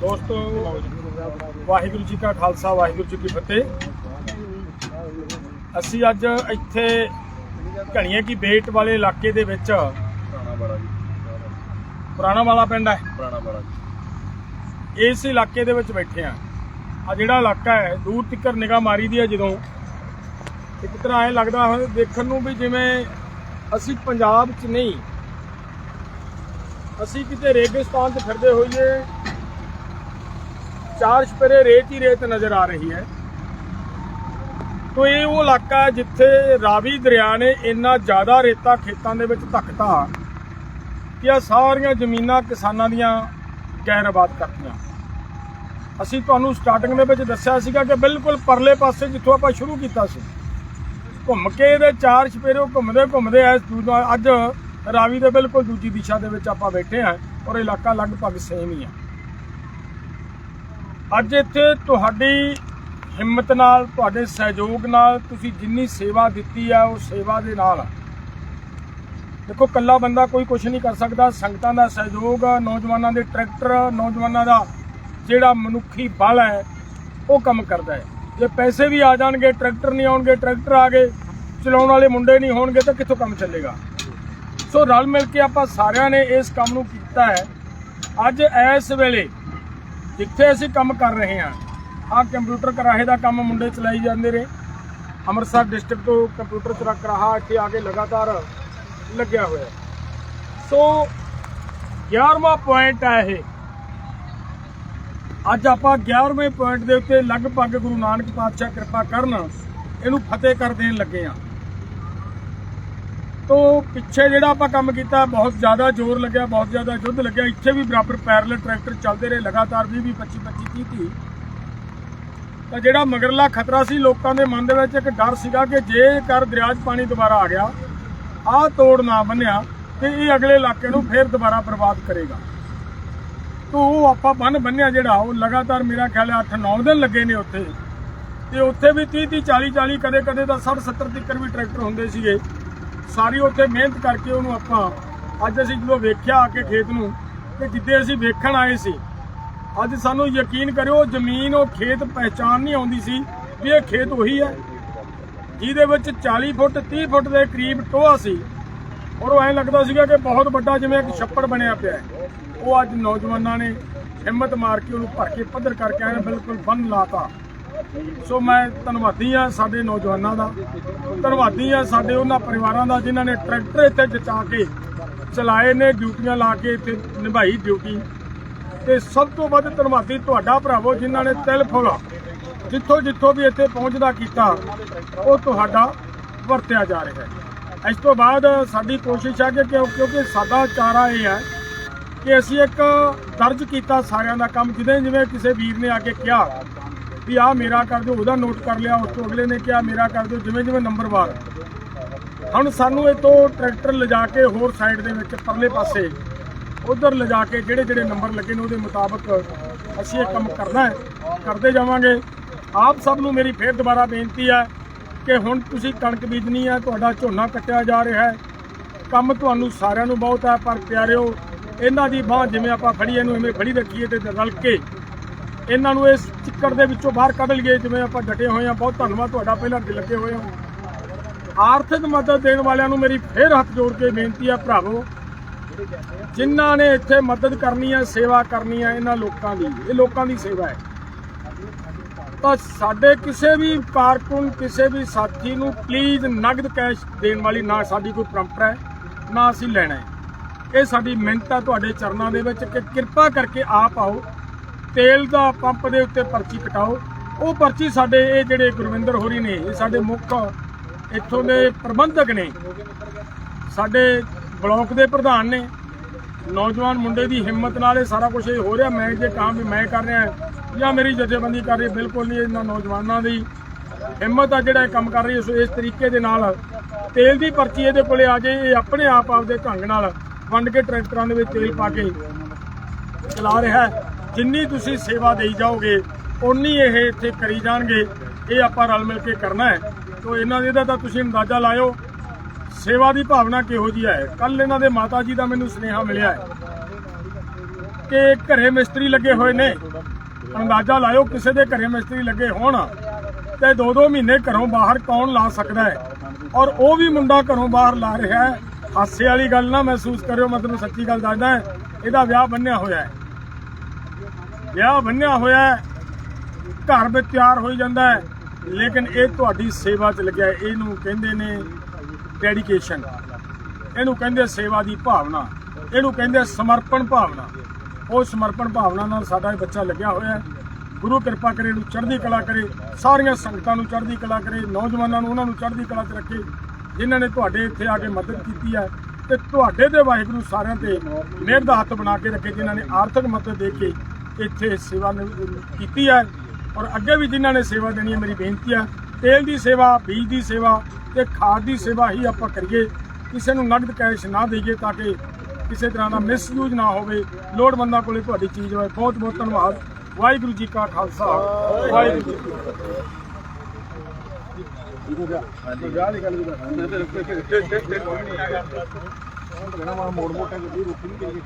ਦੋਸਤੋ ਵਾਹਿਗੁਰੂ ਜੀ ਕਾ ਖਾਲਸਾ ਵਾਹਿਗੁਰੂ ਜੀ ਕੀ ਫਤਿਹ। ਅਸੀਂ ਅੱਜ ਇੱਥੇ ਘਣੀਏ ਕੀ ਬੇਟ ਵਾਲੇ ਇਲਾਕੇ ਦੇ ਵਿੱਚ ਪੁਰਾਣਾ ਵਾਲਾ ਪਿੰਡ ਹੈ। ਪੁਰਾਣਾ ਜੀ। ਇਸ ਇਲਾਕੇ ਦੇ ਵਿੱਚ ਬੈਠੇ ਆ ਆ ਜਿਹੜਾ ਇਲਾਕਾ ਹੈ ਦੂਰ ਤੱਕ ਨਿਗਾਹ ਮਾਰੀ ਦੀ ਹੈ ਜਦੋਂ। ਇੱਕ ਤਰ੍ਹਾਂ ਐ ਲੱਗਦਾ ਹੈ ਦੇਖਣ ਨੂੰ ਵੀ ਜਿਵੇਂ ਅਸੀਂ ਪੰਜਾਬ 'ਚ ਨਹੀਂ। ਅਸੀਂ ਕਿਤੇ ਰੇਗਿਸਤਾਨ 'ਚ ਫਿਰਦੇ ਹੋਈਏ ਚਾਰ ਛਪਰੇ ਰੇਤ ਹੀ ਰੇਤ ਨਜ਼ਰ ਆ ਰਹੀ ਹੈ। ਤੋ ਇਹ ਉਹ ਇਲਾਕਾ ਹੈ ਜਿੱਥੇ ਰਾਵੀ ਦਰਿਆ ਨੇ ਇੰਨਾ ਜ਼ਿਆਦਾ ਰੇਤਾ ਖੇਤਾਂ ਦੇ ਵਿੱਚ ਧੱਕਤਾ ਕਿ ਆ ਸਾਰੀਆਂ ਜ਼ਮੀਨਾਂ ਕਿਸਾਨਾਂ ਦੀਆਂ ਗੈਰ ਆਬਾਦ ਕਰਤੀਆਂ। ਅਸੀਂ ਤੁਹਾਨੂੰ ਸਟਾਰਟਿੰਗ ਦੇ ਵਿੱਚ ਦੱਸਿਆ ਸੀਗਾ ਕਿ ਬਿਲਕੁਲ ਪਰਲੇ ਪਾਸੇ ਜਿੱਥੋਂ ਆਪਾਂ ਸ਼ੁਰੂ ਕੀਤਾ ਸੀ। ਘੁੰਮ ਕੇ ਇਹਦੇ ਚਾਰ ਛਪੇਰੋਂ ਘੁੰਮਦੇ ਘੁੰਮਦੇ ਐ ਅੱਜ ਰਾਵੀ ਦੇ ਬਿਲਕੁਲ ਦੂਜੀ ਦਿਸ਼ਾ ਦੇ ਵਿੱਚ ਆਪਾਂ ਬੈਠੇ ਹਾਂ ਔਰ ਇਲਾਕਾ ਲਗਭਗ ਸੇਮ ਹੀ ਆ ਅੱਜ ਇੱਥੇ ਤੁਹਾਡੀ ਹਿੰਮਤ ਨਾਲ, ਤੁਹਾਡੇ ਸਹਿਯੋਗ ਨਾਲ ਤੁਸੀਂ ਜਿੰਨੀ ਸੇਵਾ ਦਿੱਤੀ ਆ, ਉਹ ਸੇਵਾ ਦੇ ਨਾਲ ਦੇਖੋ ਕੱਲਾ ਬੰਦਾ ਕੋਈ ਕੁਝ ਨਹੀਂ ਕਰ ਸਕਦਾ। ਸੰਗਤਾਂ ਦਾ ਸਹਿਯੋਗ ਨੌਜਵਾਨਾਂ ਦੇ ਟਰੈਕਟਰ, ਨੌਜਵਾਨਾਂ ਦਾ ਜਿਹੜਾ ਮਨੁੱਖੀ ਬਲ ਹੈ, ਉਹ ਕੰਮ ਕਰਦਾ ਹੈ। ਜੇ ਪੈਸੇ ਵੀ ਆ ਜਾਣਗੇ, ਟਰੈਕਟਰ ਨਹੀਂ ਆਉਣਗੇ, ਟਰੈਕਟਰ ਆ ਗਏ, ਚਲਾਉਣ ਵਾਲੇ ਮੁੰਡੇ ਨਹੀਂ ਹੋਣਗੇ, ਤਾਂ ਕਿੱਥੋਂ ਕੰਮ ਚੱਲੇਗਾ? ਸੋ ਰਲ ਮਿਲ ਕੇ ਆਪਾਂ ਸਾਰਿਆਂ ਨੇ ਇਸ ਕੰਮ ਨੂੰ ਕੀਤਾ ਹੈ। ਅੱਜ ਇਸ ਵੇਲੇ ਜਿੱਥੇ ਅਸੀਂ ਕੰਮ ਕਰ ਰਹੇ ਹਾਂ, ਆਹ ਕੰਪਿਊਟਰ ਕਰਾਹੇ ਦਾ ਕੰਮ ਮੁੰਡੇ ਚਲਾਈ ਜਾਂਦੇ ਨੇ। ਅੰਮ੍ਰਿਤਸਰ ਡਿਸਟ੍ਰਿਕਟ ਤੋਂ ਕੰਪਿਊਟਰ ਚਲਾ ਕਰਾਹਾ ਇੱਥੇ ਆ ਕੇ ਲਗਾਤਾਰ ਲੱਗਿਆ ਹੋਇਆ। ਸੋ 11ਵਾਂ ਪੁਆਇੰਟ ਹੈ ਇਹ। ਅੱਜ ਆਪਾਂ 11ਵੇਂ ਪੁਆਇੰਟ ਦੇ ਉੱਤੇ ਲਗਭਗ ਗੁਰੂ ਨਾਨਕ ਪਾਤਸ਼ਾਹ ਕਿਰਪਾ ਕਰਨ, ਇਹਨੂੰ ਫਤਿਹ ਕਰ ਦੇਣ ਲੱਗੇ ਆ ਤੋ ਪਿੱਛੇ ਜਿਹੜਾ ਆਪਾਂ ਕੰਮ ਕੀਤਾ, ਬਹੁਤ ਜ਼ਿਆਦਾ ਜ਼ੋਰ ਲੱਗਿਆ, ਬਹੁਤ ਜ਼ਿਆਦਾ ਯੁੱਧ ਲੱਗਿਆ। ਇੱਥੇ ਵੀ ਬਰਾਬਰ ਪੈਰਲਲ ਟਰੈਕਟਰ ਚੱਲਦੇ ਰਹੇ, ਲਗਾਤਾਰ 20 20 25 25 30 30 ਤਾਂ ਜਿਹੜਾ ਮਗਰਲਾ ਖਤਰਾ ਸੀ, ਲੋਕਾਂ ਦੇ ਮਨ ਦੇ ਵਿੱਚ ਇੱਕ ਡਰ ਸੀਗਾ ਕਿ ਜੇਕਰ ਦਰਿਆ 'ਚ ਪਾਣੀ ਦੁਬਾਰਾ ਆ ਗਿਆ, ਆਹ ਤੋੜ ਨਾ ਬੰਨਿਆ, ਤੇ ਇਹ ਅਗਲੇ ਇਲਾਕੇ ਨੂੰ ਫੇਰ ਦੁਬਾਰਾ ਬਰਬਾਦ ਕਰੇਗਾ। ਤੋ ਉਹ ਆਪਾਂ ਬੰਨ ਬੰਨਿਆ ਜਿਹੜਾ, ਉਹ ਲਗਾਤਾਰ ਮੇਰਾ ਖਿਆਲ ਹੈ 8-9 ਦਿਨ ਲੱਗੇ ਨੇ ਉੱਥੇ। ਤੇ ਉੱਥੇ ਵੀ 30 30 40 40 ਕਦੇ ਕਦੇ ਤਾਂ 60 70 ਤੱਕ ਵੀ ਟਰੈਕਟਰ ਹੁੰਦੇ ਸੀਗੇ। ਸਾਰੀ ਉੱਥੇ ਮਿਹਨਤ ਕਰਕੇ ਉਹਨੂੰ ਆਪਾਂ ਅੱਜ ਅਸੀਂ ਜਦੋਂ ਵੇਖਿਆ ਆ ਕੇ ਖੇਤ ਨੂੰ ਤੇ ਜਿੱਦੇ ਅਸੀਂ ਵੇਖਣ ਆਏ ਸੀ, ਅੱਜ ਸਾਨੂੰ ਯਕੀਨ ਕਰਿਓ ਜ਼ਮੀਨ ਉਹ ਖੇਤ ਪਹਿਚਾਨ ਨਹੀਂ ਆਉਂਦੀ ਸੀ ਵੀ ਇਹ ਖੇਤ ਉਹੀ ਹੈ, ਜਿਹਦੇ ਵਿੱਚ 40 ਫੁੱਟ 30 ਫੁੱਟ ਦੇ ਕਰੀਬ ਟੋਆ ਸੀ। ਔਰ ਉਹ ਐਂ ਲੱਗਦਾ ਸੀਗਾ ਕਿ ਬਹੁਤ ਵੱਡਾ ਜਿਵੇਂ ਇੱਕ ਛੱਪੜ ਬਣਿਆ ਪਿਆ ਉਹ ਅੱਜ ਨੌਜਵਾਨਾਂ ਨੇ ਹਿੰਮਤ ਮਾਰ ਕੇ ਉਹਨੂੰ ਭਰ ਕੇ ਪੱਧਰ ਕਰਕੇ ਐਨ ਬਿਲਕੁਲ ਬੰਨ ਲਾਤਾ। ਸੋ ਮੈਂ ਧੰਨਵਾਦੀ ਆ ਸਾਡੇ ਨੌਜਵਾਨਾਂ ਦਾ। ਧੰਨਵਾਦੀ ਆ ਸਾਡੇ ਉਹਨਾਂ ਪਰਿਵਾਰਾਂ ਦਾ ਜਿਨ੍ਹਾਂ ਨੇ ਟਰੈਕਟਰ ਇੱਥੇ ਜਚਾ ਕੇ ਚਲਾਏ ਨੇ, ਡਿਊਟੀਆਂ ਲਾ ਕੇ ਇੱਥੇ ਨਿਭਾਈ ਡਿਊਟੀ। ਤੇ ਸਭ ਤੋਂ ਵੱਧ ਧੰਨਵਾਦੀ ਤੁਹਾਡਾ ਭਰਾਵੋ ਜਿਨ੍ਹਾਂ ਨੇ ਤਿਲ ਫੁਲਾ ਜਿੱਥੋਂ ਜਿੱਥੋਂ ਵੀ ਇੱਥੇ ਪਹੁੰਚਦਾ ਕੀਤਾ, ਉਹ ਤੁਹਾਡਾ ਵਰਤਿਆ ਜਾ ਰਿਹਾ ਹੈ। ਇਸ ਤੋਂ ਬਾਅਦ ਸਾਡੀ ਕੋਸ਼ਿਸ਼ ਹੈ ਕਿ ਕਿਉਂਕਿ ਸਾਡਾ ਚਾਰਾ ਇਹ ਹੈ ਕਿ ਅਸੀਂ ਇੱਕ ਦਰਜ ਕੀਤਾ ਸਾਰਿਆਂ ਦਾ ਕੰਮ ਜਿਵੇਂ ਜਿਵੇਂ ਕਿਸੇ ਵੀਰ ਨੇ ਆ ਕੇ ਕਿਹਾ ਵੀ ਆ ਮੇਰਾ ਕਰ ਦਿਓ, ਉਹਦਾ ਨੋਟ ਕਰ ਲਿਆ, ਉਸ ਤੋਂ ਅਗਲੇ ਨੇ ਕਿਹਾ ਮੇਰਾ ਕਰ ਦਿਓ, ਜਿਵੇਂ ਜਿਵੇਂ ਨੰਬਰਵਾਰ ਹੁਣ ਸਾਨੂੰ ਇਹ ਤੋਂ ਟਰੈਕਟਰ ਲਿਜਾ ਕੇ ਹੋਰ ਸਾਈਡ ਦੇ ਵਿੱਚ ਪਰਲੇ ਪਾਸੇ, ਉਧਰ ਲਿਜਾ ਕੇ ਜਿਹੜੇ ਜਿਹੜੇ ਨੰਬਰ ਲੱਗੇ ਨੇ ਉਹਦੇ ਮੁਤਾਬਕ ਅਸੀਂ ਇਹ ਕੰਮ ਕਰਨਾ ਹੈ, ਕਰਦੇ ਜਾਵਾਂਗੇ। ਆਪ ਸਭ ਨੂੰ ਮੇਰੀ ਫੇਰ ਦੁਬਾਰਾ ਬੇਨਤੀ ਹੈ ਕਿ ਹੁਣ ਤੁਸੀਂ ਕਣਕ ਬੀਜਣੀ ਹੈ, ਤੁਹਾਡਾ ਝੋਨਾ ਕੱਟਿਆ ਜਾ ਰਿਹਾ ਹੈ। ਕੰਮ ਤੁਹਾਨੂੰ ਸਾਰਿਆਂ ਨੂੰ ਬਹੁਤ ਹੈ, ਪਰ ਪਿਆਰਿਓ, ਇਹਨਾਂ ਦੀ ਬਾਹ ਜਿਵੇਂ ਆਪਾਂ ਫੜੀ ਇਹਨੂੰ ਐਵੇਂ ਫੜੀ ਰੱਖੀਏ ਤੇ ਰਲ ਕੇ ਇਹਨਾਂ ਨੂੰ ਇਸ ਚਿੱਕੜ ਦੇ ਵਿੱਚੋਂ ਬਾਹਰ ਕੱਢ ਲਈਏ, ਜਿਵੇਂ ਆਪਾਂ ਡਟੇ ਹੋਏ ਆ ਬਹੁਤ ਧੰਨਵਾਦ ਤੁਹਾਡਾ, ਪਹਿਲਾਂ ਦੇ ਲੱਗੇ ਹੋਏ ਆ ਆਰਥਿਕ ਮਦਦ ਦੇਣ ਵਾਲਿਆਂ ਨੂੰ ਮੇਰੀ ਫੇਰ ਹੱਥ ਜੋੜ ਕੇ ਬੇਨਤੀ ਆ, ਭਰਾਵੋ, ਜਿਨ੍ਹਾਂ ਨੇ ਇੱਥੇ ਮਦਦ ਕਰਨੀ ਹੈ ਸੇਵਾ ਕਰਨੀ ਹੈ ਇਹਨਾਂ ਲੋਕਾਂ ਦੀ, ਇਹ ਲੋਕਾਂ ਦੀ ਸੇਵਾ ਹੈ। ਤਾਂ ਸਾਡੇ ਕਿਸੇ ਵੀ ਕਾਰਕੁਨ, ਕਿਸੇ ਵੀ ਸਾਥੀ ਨੂੰ ਪਲੀਜ਼ ਨਗਦ ਕੈਸ਼ ਦੇਣ ਵਾਲੀ ਨਾ ਸਾਡੀ ਕੋਈ ਪਰੰਪਰਾ ਹੈ, ਨਾ ਅਸੀਂ ਲੈਣਾ ਹੈ। ਇਹ ਸਾਡੀ ਮਿਹਨਤ ਹੈ ਤੁਹਾਡੇ ਚਰਨਾਂ ਦੇ ਵਿੱਚ ਕਿ ਕਿਰਪਾ ਕਰਕੇ ਆਪ ਆਓ। ਤੇਲ ਦਾ ਪੰਪ ਦੇ ਉੱਤੇ ਪਰਚੀ ਕਟਾਓ। ਉਹ ਪਰਚੀ ਸਾਡੇ ਇਹ ਜਿਹੜੇ ਗੁਰਵਿੰਦਰ ਹੋਰੀ ਨੇ, ਇਹ ਸਾਡੇ ਮੁੱਖ ਇੱਥੋਂ ਦੇ ਪ੍ਰਬੰਧਕ ਨੇ। ਸਾਡੇ ਬਲਾਕ ਦੇ ਪ੍ਰਧਾਨ ਨੇ। ਨੌਜਵਾਨ ਮੁੰਡੇ ਦੀ ਹਿੰਮਤ ਨਾਲ ਇਹ ਸਾਰਾ ਕੁਝ ਹੋ ਰਿਹਾ। ਮੈਂ ਜੇ ਕਹਾਂ ਵੀ ਮੈਂ ਕਰ ਰਿਹਾ ਜਾਂ ਮੇਰੀ ਜਥੇਬੰਦੀ ਕਰ ਰਹੀ ਬਿਲਕੁਲ ਨਹੀਂ ਇਹਨਾਂ ਨੌਜਵਾਨਾਂ ਦੀ ਹਿੰਮਤ ਆ ਜਿਹੜਾ ਇਹ ਕੰਮ ਕਰ ਰਹੀ ਹੈ। ਸੋ ਇਸ ਤਰੀਕੇ ਦੇ ਨਾਲ ਤੇਲ ਦੀ ਪਰਚੀ ਇਹਦੇ ਕੋਲੇ ਆ ਜੇ, ਇਹ ਆਪਣੇ ਆਪ ਆਪਦੇ ਢੰਗ ਨਾਲ ਵੰਡ ਕੇ ਟਰੈਕਟਰਾਂ ਦੇ ਵਿੱਚ ਤੇਲ ਪਾ ਕੇ ਚਲਾ ਰਿਹਾ ਹੈ। ਜਿੰਨੀ ਤੁਸੀਂ ਸੇਵਾ ਦੇਈ ਜਾਓਗੇ, ਓਨੀ ਇਹ ਇੱਥੇ ਕਰੀ ਜਾਣਗੇ। ਇਹ ਆਪਾਂ ਰਲ ਮਿਲ ਕੇ ਕਰਨਾ ਹੈ। ਸੋ ਇਹਨਾਂ ਦੇ ਦਾ ਤਾਂ ਤੁਸੀਂ ਅੰਦਾਜ਼ਾ ਲਾਇਓ, ਸੇਵਾ ਦੀ ਭਾਵਨਾ ਕਿਹੋ ਜੀ ਹੈ? ਕੱਲ ਇਹਨਾਂ ਦੇ ਮਾਤਾ ਜੀ ਦਾ ਮੈਨੂੰ ਸੁਨੇਹਾ ਮਿਲਿਆ ਹੈ ਕਿ ਘਰੇ ਮਿਸਤਰੀ ਲੱਗੇ ਹੋਏ ਨੇ। ਅੰਦਾਜ਼ਾ ਲਾਇਓ ਕਿਸੇ ਦੇ ਘਰੇ ਮਿਸਤਰੀ ਲੱਗੇ ਹੋਣ ਤੇ ਦੋ ਦੋ ਮਹੀਨੇ ਘਰੋਂ ਬਾਹਰ ਕੌਣ ਲਾ ਸਕਦਾ ਹੈ? ਔਰ ਉਹ ਵੀ ਮੁੰਡਾ ਘਰੋਂ ਬਾਹਰ ਲਾ ਰਿਹਾ ਹੈ। ਹਾਸੇ ਵਾਲੀ ਗੱਲ ਨਾ ਮਹਿਸੂਸ ਕਰਿਓ, ਮੈਂ ਤੁਹਾਨੂੰ ਸੱਚੀ ਗੱਲ ਦੱਸਦਾ ਇਹਦਾ ਵਿਆਹ ਬੰਨਿਆ ਹੋਇਆ ਹੈ। ਵਿਆਹ ਬੰਨਿਆ ਹੋਇਆ ਹੈ, ਘਰ ਵਿੱਚ ਤਿਆਰ ਹੋਈ ਜਾਂਦਾ ਹੈ, ਲੇਕਿਨ ਇਹ ਤੁਹਾਡੀ ਸੇਵਾ 'ਚ ਲੱਗਿਆ ਇਹਨੂੰ ਕਹਿੰਦੇ ਨੇ ਡੈਡੀਕੇਸ਼ਨ ਇਹਨੂੰ ਕਹਿੰਦੇ ਸੇਵਾ ਦੀ ਭਾਵਨਾ। ਇਹਨੂੰ ਕਹਿੰਦੇ ਸਮਰਪਣ ਭਾਵਨਾ। ਉਹ ਸਮਰਪਣ ਭਾਵਨਾ ਨਾਲ ਸਾਡਾ ਇਹ ਬੱਚਾ ਲੱਗਿਆ ਹੋਇਆ ਹੈ। ਗੁਰੂ ਕਿਰਪਾ ਕਰੇ, ਇਹਨੂੰ ਚੜ੍ਹਦੀ ਕਲਾ ਕਰੇ, ਸਾਰੀਆਂ ਸੰਗਤਾਂ ਨੂੰ ਚੜ੍ਹਦੀ ਕਲਾ ਕਰੇ, ਨੌਜਵਾਨਾਂ ਨੂੰ ਉਹਨਾਂ ਨੂੰ ਚੜ੍ਹਦੀ ਕਲਾ 'ਚ ਰੱਖੇ, ਜਿਨ੍ਹਾਂ ਨੇ ਤੁਹਾਡੇ ਇੱਥੇ ਆ ਕੇ ਮਦਦ ਕੀਤੀ ਹੈ ਤੇ ਤੁਹਾਡੇ ਦੇ ਵਾਹਿਗੁਰੂ ਸਾਰਿਆਂ ਤੇ ਮਿਹਰ ਦਾ ਹੱਥ ਬਣਾ ਕੇ ਰੱਖੇ, ਜਿਨ੍ਹਾਂ ਨੇ ਆਰਥਿਕ ਮਦਦ ਦੇ ਕੇ ਇੱਥੇ ਸੇਵਾ ਨਿ- ਕੀਤੀ ਹੈ ਔਰ ਅੱਗੇ ਵੀ ਜਿਨ੍ਹਾਂ ਨੇ ਸੇਵਾ ਦੇਣੀ ਹੈ ਮੇਰੀ ਬੇਨਤੀ ਹੈ ਤੇਲ ਦੀ ਸੇਵਾ ਬੀਜ ਦੀ ਸੇਵਾ ਤੇ ਖਾਦ ਦੀ ਸੇਵਾ ਹੀ ਆਪਾਂ ਕਰੀਏ। ਕਿਸੇ ਨੂੰ ਨਗਦ ਕੈਸ਼ ਨਾ ਦੇਈਏ ਤਾਂ ਕਿ ਕਿਸੇ ਤਰ੍ਹਾਂ ਦਾ ਮਿਸਯੂਜ਼ ਨਾ ਹੋਵੇ। ਲੋੜਵੰਦਾਂ ਕੋਲੇ ਤੁਹਾਡੀ ਚੀਜ਼ ਹੋਵੇ ਬਹੁਤ ਬਹੁਤ ਧੰਨਵਾਦ। ਵਾਹਿਗੁਰੂ ਜੀ ਕਾ ਖਾਲਸਾ। ਵਾਹਿਗੁਰੂ ਜੀ ਕੀ ਫਤਿਹ। ਵਿਆਹ ਮੋੜ ਮੋਟਾ ਗੱਡੀ ਰੁਕੀ ਨਹੀਂ ਗਈ।